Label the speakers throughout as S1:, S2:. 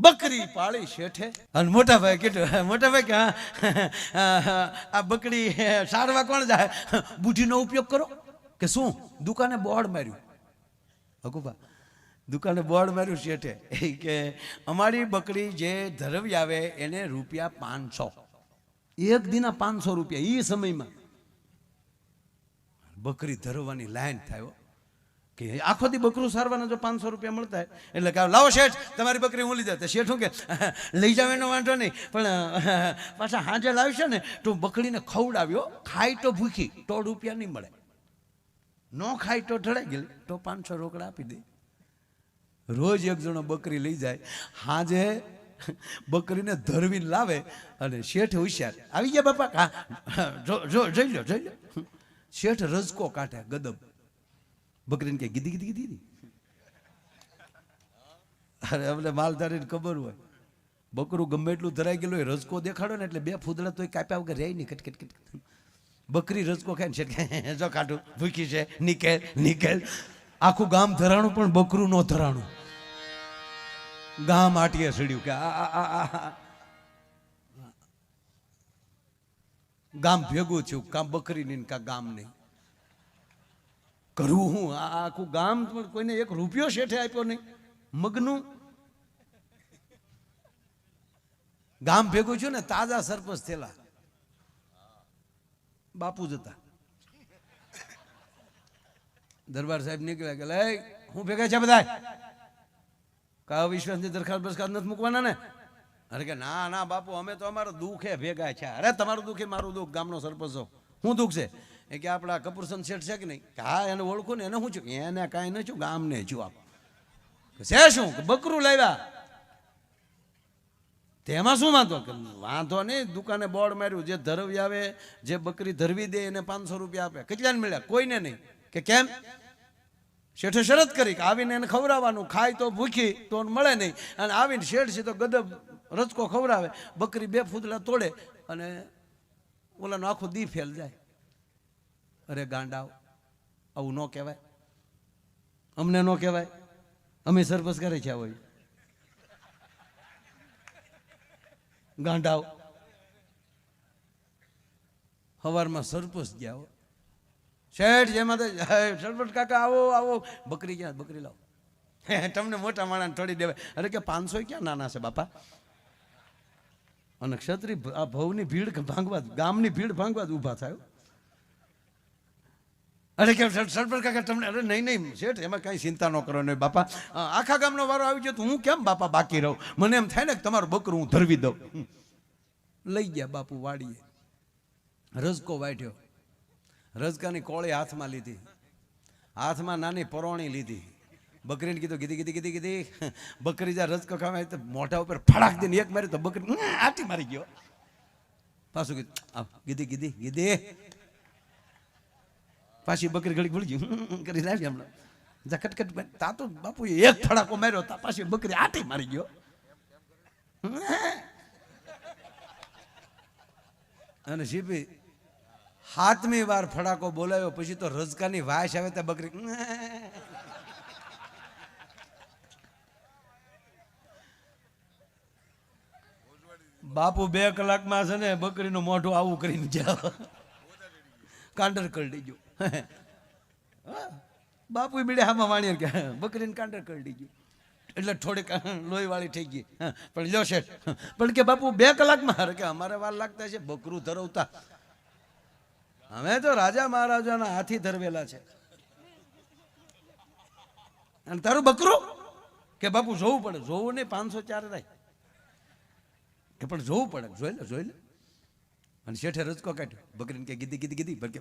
S1: બકરી પાળી શેઠે. અને મોટા ભાઈ કીધું, મોટા ભાઈ કે, આ બકરી સારવા કોણ જાય? બુઢીનો ઉપયોગ કરો. કે શું? દુકાને બોર્ડ માર્યું. હકુભા દુકાને બોર્ડ માર્યું શેઠે. કે, અમારી બકરી જે ધરવી આવે એને રૂપિયા પાંચસો. એક દીના પાંચસો રૂપિયા એ સમયમાં. બકરી ધરવાની લાઈન થાય. કે આખો દી બકરું સારવાના જો પાંચસો રૂપિયા મળતા એટલે કે લાવો શેઠ, તમારી બકરી હું લીધા તો શેઠ શું કે લઈ જાવ, એનો વાંધો નહીં. પણ પાછા હાજર લાવશે ને, તો બકરીને ખવડાવ્યો ખાય તો ભૂખી, તો રૂપિયા નહીં મળે. ન ખાય તો ઢળાઈ ગયેલી, તો પાંચસો રોકડા આપી દે. રોજ એક જણો બકરી લઈ જાય, હાજે બકરીને ધરવીને લાવે, અને શેઠ હોશિયાર, આવી ગયા બાપા? જો જો, જોઈ લો જોઈ લો. શેઠ રજકો કાઢે, ગદબ. બકરીને કે ગીધી ગીધી ગીધી અરે, અમને માલધારીને ખબર હોય. બકરું ગમે એટલું ધરાઈ ગયેલું હોય, રજકો દેખાડો ને એટલે બે ફૂદડા તો કાપ્યા વગર રહે નહીં કટ કટ કટ કટ. બકરી રજકો ખાય છે જો કાઢું ભૂખી છે નીકળ નીકળ આખું ગામ ધરાણું, પણ બકરું નો ધરાણું. ગામ આટીએ સડ્યું કે, આ ગામ ભેગું થયું કાં બકરી નહીં કાં ગામ નહીં. કરવું હું? આ આખું ગામ કોઈને એક રૂપિયો શેઠે આપ્યો નહીં. મગનું? ગામ ભેગું છું ને, તાજા સરપંચ થયેલા. બાપુ જતા દરબાર સાહેબ નીકળ્યા કે, લઈ, હું ભેગા છે બધા કા વિશ્વાસની દરખાસ્ત બરખાસ્ત નથી મૂકવાના ને? અરે કે, ના ના, બાપુ, અમે તો અમારો દુઃખે ભેગા છે. અરે, તમારું દુઃખ મારું દુઃખ, ગામનો સરપંચ હું દુઃખ છે? એ કે આપણા કપૂરસન શેઠ છે કે નહીં? કે હા, એને ઓળખું ને એને શું છું. એને કાંઈ ન છું, ગામને છું આપ. છે શું? બકરું લાવ્યા. તેમાં શું વાંધો? કે વાંધો નહીં, દુકાને બોર્ડ માર્યું, જે ધરવી આવે, જે બકરી ધરવી દે, એને પાંચસો રૂપિયા આપે. કેટલાને મળ્યા? કોઈને નહીં. કે કેમ? શેઠે શરત કરી કે આવીને એને ખવડાવવાનું. ખાય તો ભૂખી, તો મળે નહીં. અને આવીને શેઠ છે તો ગદબ રચકો ખવડાવે. બકરી બે ફૂદલા તોડે અને ઓલાનો આખો દી ફેલ જાય. અરે ગાંડાવ, આવું ન કહેવાય. અમને ન કહેવાય. અમે સરપસ કરે છે હોય. ગાંડાવ. સવારમાં સરપસ ગયા હો. શેઠ જેમાં તો સરપંચ કાકા, આવો આવો. બકરી ક્યાં બકરી લાવો. તમને મોટા માણસ થોડી દેવાય. અરે કે પાંચસો ક્યાં નાના છે બાપા? અને ક્ષત્રિય આ ભવની ભીડ ભાંગવા, ગામની ભીડ ભાંગવા જ ઊભા થાય. અરે કેમ સર- સરપંચ કાકા, તમને અરે નહીં નહીં, શેઠ, એમાં કાંઈ ચિંતા ન કરો નહીં બાપા. આખા ગામનો વારો આવી ગયો તો હું કેમ બાપા બાકી રહું? મને એમ થાય ને કે તમારું બકરું હું ધરવી દઉં. લઈ ગયા બાપુ વાડીએ. રજકો વાઢ્યો. રજકાની કોળી હાથમાં લીધી. હાથમાં નાની પરોણી લીધી. બકરીને કીધું, કીધી કીધી કીધી કીધી. બકરી જ્યાં રજકો ખાવા તો મોઢા ઉપર ફડાક દઈને એક મારી તો બકરી આટી મારી ગયો. પાછું કીધું કીધી કીધી કીધી. પાછી બકરી ઘડી ભૂલી ગયું કરી લાવી હમણાં. જા કટકટ તા તો બાપુ એક ફડાકો માર્યો, તા પાછી બકરી આટી મારી ગયો. અને શીપી હાથમી વાર ફડાકો બોલાવ્યો, પછી તો રજકાની વાસ આવે ત્યાં બકરી બાપુ બે કલાકમાં છે ને બકરીનું મોઢું આવું કરીને જાવ. કાંડર કરડી ગયું બાપુ બીડે હામાં વાણીએ કે બકરીને કાંડર કરડી ગયું. એટલે થોડીક લોહી વાળી થઈ ગઈ. પણ લ્યો શેઠ પણ કે બાપુ બે કલાકમાં હારે કે અમારે વાર લાગતા છે, બકરું ધરવતા. અમે તો રાજા મહારાજાના હાથી ધરવેલા છે. અને તારું બકરું? કે બાપુ જોવું પડે, જોવું નહીં, પાંચસો ચાર રાય. કે પણ જોવું પડે, જોઈ લે જોઈ લે. અને શેઠે રજકો કાઢ્યો. બકરીને કે ગીધી ગીધી ગીધી. બલકે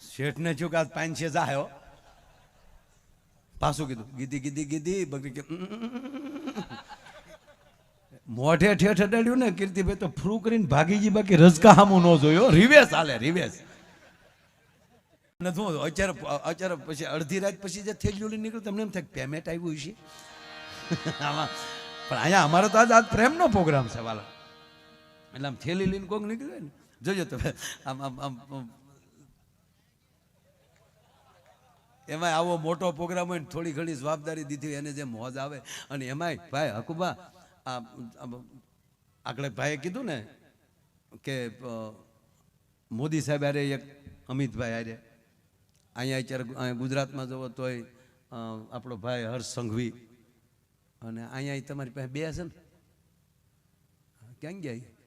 S1: શેઠને છું કે, આજ પાંચસે જાયો પાછું કીધું, ગીધી ગીધી ગીધી. બકરી કે મોઢે ઠેઠ અડાડ્યું ને, કીર્તિભાઈ તો ફ્રૂ કરીને ભાગી ગઈ, બાકી રજકા હામું ન જોયો રિવેસ હાલે રિવેસ નથી અત્યારે અત્યારે પછી અડધી રાત પછી જે થેલી જોડી નીકળ્યું તમને એમ થાય પેમેન્ટ આવ્યું છે આમાં, પણ અહીંયા અમારો તો આજ આજ પ્રેમનો પ્રોગ્રામ છે, વાલા. એટલે આમ થેલી લઈને કોક નીકળ્યું ને. જોજો તમે, આમ આમ આમ. એમાં આવો મોટો પ્રોગ્રામ હોય ને થોડી ઘણી જવાબદારી દીધી એને જે મોજ આવે. અને એમાંય ભાઈ હકુબા આ આગળ ભાઈએ કીધું ને કે મોદી સાહેબ આરે એક અમિતભાઈ હારે અહીંયા અત્યારે ગુજરાતમાં જવો તોય આપણો ભાઈ હર્ષ સંઘવી. અને અહીંયા તમારી પાસે બે છે ને? ક્યાં ગયા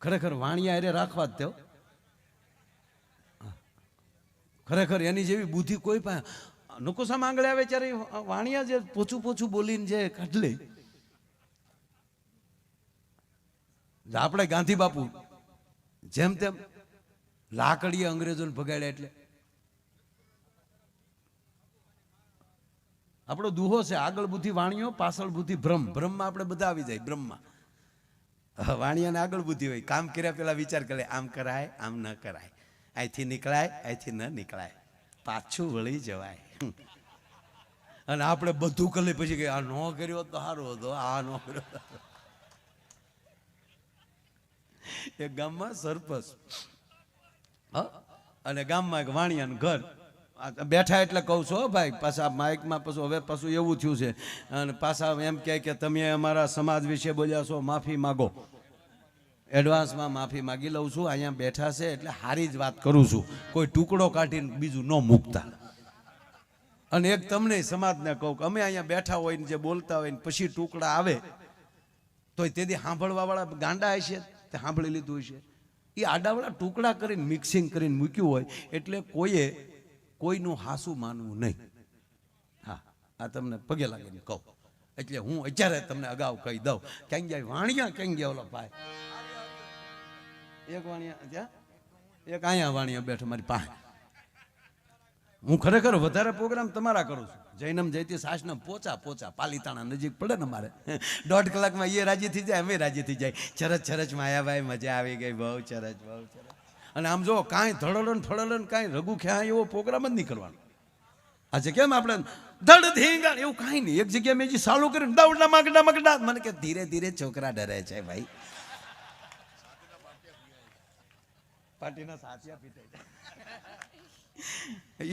S1: ખરેખર વાણિયા એટલે રાખવા જ તેઓ ખરેખર એની જેવી બુદ્ધિ કોઈ પાસે નકુસામાં આંગળે આવે ત્યારે વાણિયા જે પોચું પોચું બોલીને જે કાઢલે આપણે ગાંધી બાપુ જેમ તેમ લાકડીએ અંગ્રેજોને ભગાડ્યા એટલે. આપણો દુહો છે, આગળ બુદ્ધિ વાણીઓ, પાછળ બુદ્ધિ ભ્રમ. ભ્રમમાં આપણે બધા આવી જાય બ્રહ્મમાં વાણિયાને આગળ બુદ્ધિ હોય. કામ કર્યા પેલા વિચાર કરે, આમ કરાય, આમ ન કરાય. અહીંથી નીકળાય, અહીંથી ન નીકળાય. પાછું વળી જવાય. અને આપણે બધું કરી પછી કે, આ ન કર્યો તો સારું હતો, આ ન કર્યો. એક ગામમાં સરપંચ? અને ગામમાં એક વાણિયાનું ઘર. બેઠા એટલે કહું છું ભાઈ, પાછા માઇકમાં પાછું, હવે પાછું એવું થયું છે. અને પાછા એમ કહે કે તમે અમારા સમાજ વિશે બોલ્યા છો, માફી માગો. એડવાન્સમાં માફી માગી લઉં છું, અહીંયા બેઠા છે એટલે સારી જ વાત કરું છું. કોઈ ટુકડો કાઢીને બીજું ન મૂકતા. અને એક તમને સમાજને કહું કે અમે અહીંયા બેઠા હોય ને જે બોલતા હોય ને પછી ટુકડા આવે, તોય તેથી સાંભળવા વાળા ગાંડા હશે? તે સાંભળી લીધું હશે? એ આડાવડા ટુકડા કરીને મિક્સિંગ કરીને મૂક્યું હોય એટલે કોઈએ કોઈનું હાસું માનવું નહીં. હા, આ તમને પગે લાગીને કહું. એટલે હું અત્યારે તમને અગાઉ કહી દઉં. ક્યાં જાય વાણિયા ક્યાંક ગયા ઓલો ભાઈ? એક વાણિયા ત્યાં એક અહીંયા વાણિયા બેઠો મારી પાસે. હું ખરેખર વધારે પ્રોગ્રામ તમારા કરું છું. જૈનમ જયતી સાસનમ, પોચા પોચા, પાલીતાણા નજીક પડે ને મારે દોઢ કલાકમાં એ રાજી થઈ જાય, અમે રાજી થઈ જાય. ચરચ ચરચ માયાભાઈ મજા આવી ગઈ, બહુ ચરચ બહુ ચરચ. અને આમ જો કાંઈ ધડલો ને કાંઈ રઘુ ખ્યા એવો પ્રોગ્રામ જ નહીં કરવાનો. આજે કેમ આપણે ધડ ધીંગા એવું કાંઈ નહીં. એક જગ્યાએ મેં જે ચાલુ કર્યું દવડા મગડા મગડા. મને કે ધીરે ધીરે છોકરા ડરે છે ભાઈ. પાર્ટીના સાચિયા પીતા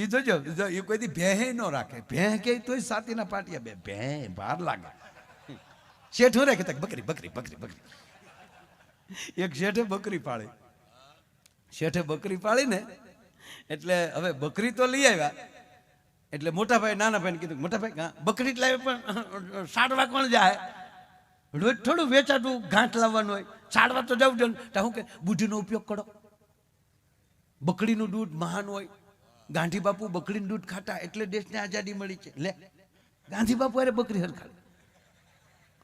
S1: એ જોજો એ કોઈ દી ભેહે ન રાખે. ભેહ કે તોય સાતીના પાટિયા બે, ભેહ, ભાર લાગે. શેઠ રાખે તક બકરી બકરી બકરી બકરી. એક શેઠે બકરી પાળી. શેઠે બકરી પાળી ને એટલે હવે બકરી તો લઈ આવ્યા. એટલે મોટા ભાઈ નાના ભાઈને કીધું મોટા ભાઈ બકરી જ લાવે, પણ સાડવા કોણ જાય રોજ થોડું વેચાતું, ગાંઠ લાવવાનું હોય. સાડવા તો જવું જોઈએ તો હું કે બુદ્ધિનો ઉપયોગ કરો. બકરીનું દૂધ મહાન હોય. ગાંધી બાપુ બકરીનું દૂધ ખાતા એટલે દેશને આઝાદી મળી છે. લે, ગાંધી બાપુ અરે બકરી હરખાડી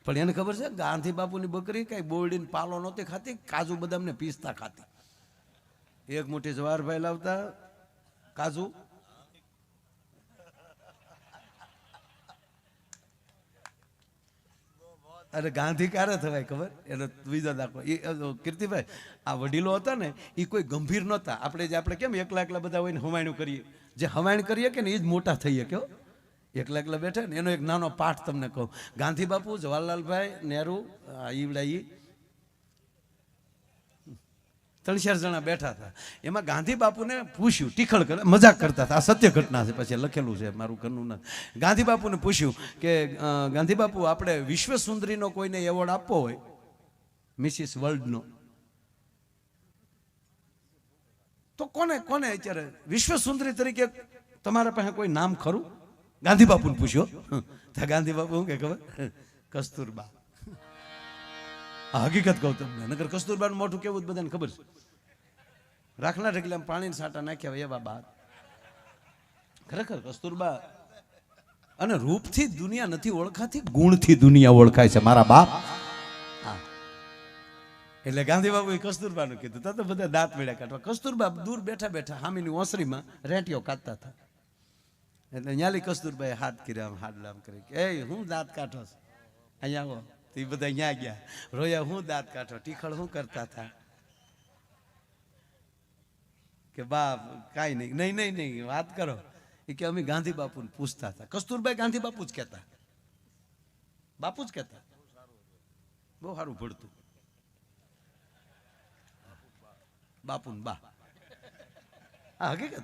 S1: પણ એને ખબર છે, ગાંધી બાપુની બકરી કઈ બોરડીને પાલો નહોતી ખાતી, કાજુ બદામને પીસતા ખાતી. એક મોટી જવાહરભાઈ લાવતા, કાજુ અરે ગાંધી ક્યારે થવાય, ખબર? એનો બીજો દાખલો. એ કીર્તિભાઈ, આ વડીલો હતા ને એ કોઈ ગંભીર નહોતા. આપણે જે, આપણે કેમ એકલા એકલા બધા હોય ને હમાયણું કરીએ? જે હમાયણ કરીએ કે ને એ જ મોટા થઈએ કેવો એકલા એકલા બેઠા ને, એનો એક નાનો પાઠ તમને કહું. ગાંધી બાપુ, જવાહરલાલભાઈ નહેરુ ઈવડા ઈ ત્રણ ચાર જણા બેઠા હતા. એમાં ગાંધી બાપુને પૂછ્યું, ટીખળ કરે, મજાક કરતા હતા. આ સત્ય ઘટના છે, પછી લખેલું છે મારું ઘરનું ના ગાંધી બાપુને પૂછ્યું કે ગાંધી બાપુ, આપણે વિશ્વ સુંદરીનો કોઈને એવોર્ડ આપવો હોય? મિસિસ વર્લ્ડનો. તો કોને કોને અત્યારે? વિશ્વ સુંદરી તરીકે તમારા પાસે કોઈ નામ ખરું? ગાંધી બાપુને પૂછ્યો ગાંધી બાપુ શું કે ખબર? કસ્તુરબા. હકીકત કહું તમને. નગર કસ્તુરબાનું મોઢું કેવું બધાને ખબર છે? રાખના ઢગલામાં પાણીને સાટા નાખ્યા હોય એવા બાદ. ખરેખર કસ્તુરબા અને રૂપથી દુનિયા નથી ઓળખાતી, ગુણથી દુનિયા ઓળખાય છે. મારા બાપ? એટલે ગાંધી બાબુએ કસ્તુરબાનું કીધું. તો બધા દાંત મેળ્યા કાઢવા. કસ્તુરબા દૂર બેઠા બેઠા હામીની ઓસરીમાં રેટીઓ કાઢતા હતા. એટલે ન્યાલી કસ્તુરબાએ હાથ કર્યા હાથ લામ કરી એ હું દાંત કાઢો છું? અહીંયા આવો. તો એ બધા અહીંયા ગયા. રોયા હું દાંત કાઢો? ટીખળ હું કરતા હતા કે બાપ, કાંઈ નહીં. નહીં નહીં નહીં. વાત કરો. એ કે અમે ગાંધી બાપુને પૂછતા હતા કસ્તુરભાઈ ગાંધી બાપુ જ કહેતા. બાપુ જ કહેતા. બહુ સારું ભળતું બાપુ બા. આ હકીકત?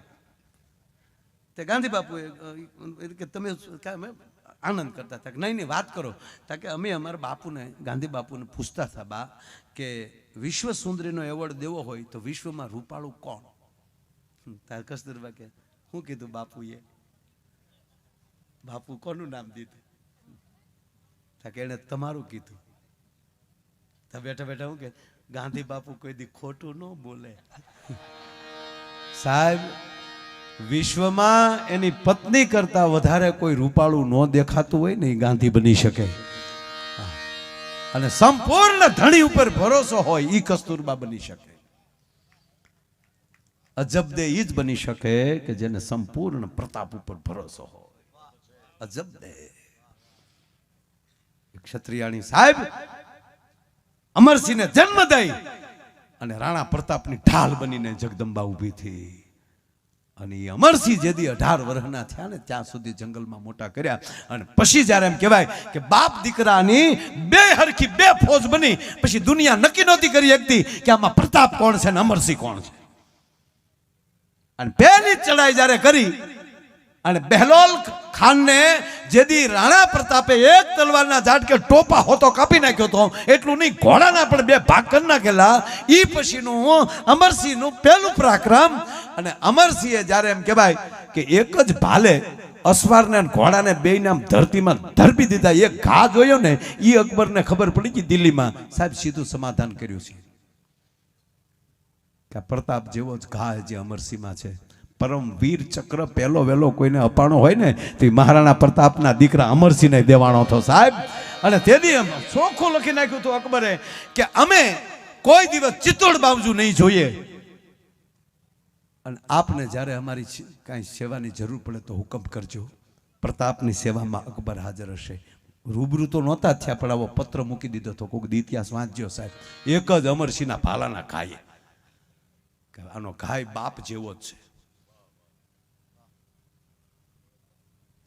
S1: તે ગાંધી બાપુએ એ કે તમે આનંદ કરતા હતા કે, નહીં નહીં, વાત કરો. તા કે, અમે અમારા બાપુને, ગાંધી બાપુને પૂછતા હતા, બા, કે વિશ્વ સુંદરીનો એવોર્ડ દેવો હોય તો વિશ્વમાં રૂપાળું કોણ? તાર કસ્તુરબા કે શું કીધું બાપુએ. બાપુ કોનું નામ દીધું? તા કે, એણે તમારું કીધું. તા બેઠા બેઠા હું કે, ગાંધી બાપુ કોઈ દી ખોટું ન બોલે. સાહેબ વિશ્વમાં એની પત્ની કરતા વધારે કોઈ રૂપાળું ન દેખાતું હોય ને ગાંધી બની શકે. અને સંપૂર્ણ ધણી ઉપર ભરોસો હોય એ કસ્તુરબા બની શકે. અજબદે એ જ બની શકે કે જેને સંપૂર્ણ પ્રતાપ ઉપર ભરોસો હોય. અજબદે ક્ષત્રિયાણી સાહેબ અમરસિંહને જન્મ દઈ અને રાણા પ્રતાપની ઢાલ બનીને જગદંબા ઊભી થઈ. અને એ અમરસિંહ જેદી અઢાર વર્ષના થયા ને ત્યાં સુધી જંગલમાં મોટા કર્યા. અને પછી જ્યારે એમ કહેવાય કે બાપ દીકરાની બે હરખી બે ફોજ બની, પછી દુનિયા નક્કી નહોતી કરી શકતી કે આમાં પ્રતાપ કોણ છે ને અમરસિંહ કોણ છે. અને પહેલી ચડાઈ જ્યારે કરી અને બહેલોલ ખાનને જેદી રાણા પ્રતાપે એક તલવારના ઝાટકે ટોપા હોતો કાપી નાખ્યો તો, એટલું નહીં, ઘોડાના પણ બે ભાગ કરી નાખેલા. ઈ પછીનું અમરસિંહનું પહેલું પરાક્રમ. અને અમરસિંહે જ્યારે એમ કહેવાય કે એક જ ભાલે અસવારને ઘોડાને બે નામ ધરતીમાં ધરપી દીધા, એક ઘા જોયો ને એ અકબરને ખબર પડી ગઈ દિલ્હીમાં. સાહેબ, સીધું સમાધાન કર્યું છે. કે પ્રતાપ જેવો જ ઘા જે અમરસિંહમાં છે. પરમ વીર ચક્ર પહેલો વહેલો કોઈને અપાણો હોય ને, તે મહારાણા પ્રતાપના દીકરા અમરસિંહને દેવાણો હતો સાહેબ. અને તેથી ચોખ્ખું લખી નાખ્યું હતું અકબરે કે અમે કોઈ દિવસ ચિત્તોડ બાવજુ નહીં જોઈએ. અને આપને જ્યારે અમારી કાંઈ સેવાની જરૂર પડે તો હુકમ કરજો. પ્રતાપની સેવામાં અકબર હાજર હશે. રૂબરૂ તો નહોતા થયા, પણ આવો પત્ર મૂકી દીધો તો કોઈક ઇતિહાસ વાંચ્યો સાહેબ. એક જ અમરસિંહના ભાલાના ખાઈએ. આનો ઘાય બાપ જેવો જ છે.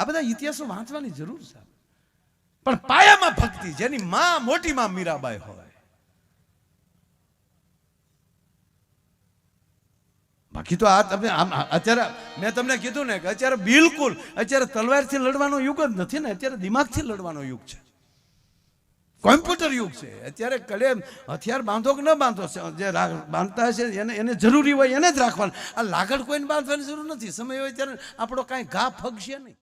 S1: આ બધા ઇતિહાસો વાંચવાની જરૂર છે. પણ પાયામાં ભક્તિ, જેની માં મોટી માં મીરાબાઈ હોય. બાકી તો આ તમે આમ, અત્યારે મેં તમને કીધું ને કે અત્યારે બિલકુલ, અત્યારે તલવારથી લડવાનો યુગ જ નથી ને, અત્યારે દિમાગથી લડવાનો યુગ છે. કોમ્પ્યુટર યુગ છે. અત્યારે કડે હથિયાર બાંધો કે ન બાંધો, જે બાંધતા હશે એને એને જરૂરી હોય એને જ રાખવાનું. આ લાગડ કોઈને બાંધવાની જરૂર નથી. સમય હોય ત્યારે આપણો કાંઈ ઘા ફગશે નહીં.